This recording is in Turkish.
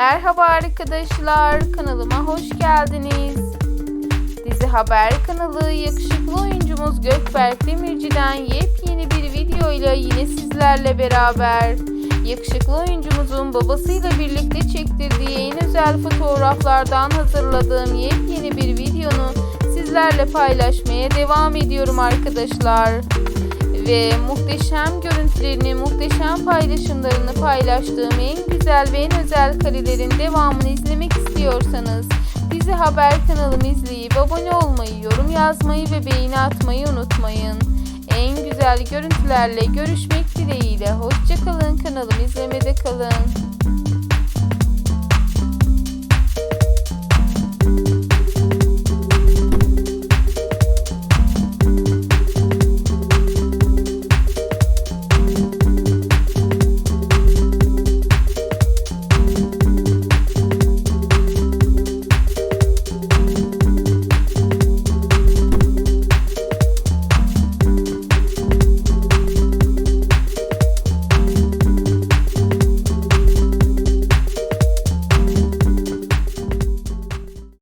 Merhaba arkadaşlar, kanalıma hoş geldiniz. Dizi Haber kanalı yakışıklı oyuncumuz Gökberk Demirci'den yepyeni bir video ile yine sizlerle beraber. Yakışıklı oyuncumuzun babasıyla birlikte çektirdiği en özel fotoğraflardan hazırladığım yepyeni bir videonu sizlerle paylaşmaya devam ediyorum arkadaşlar ve muhteşem görüntülerini, muhteşem paylaşımlarını paylaştığım en güzel ve en özel karelerin devamını izlemek istiyorsanız bizi haber kanalımı izleyip abone olmayı, yorum yazmayı ve beğeni atmayı unutmayın. En güzel görüntülerle görüşmek dileğiyle. Hoşçakalın kanalımı izlemede kalın.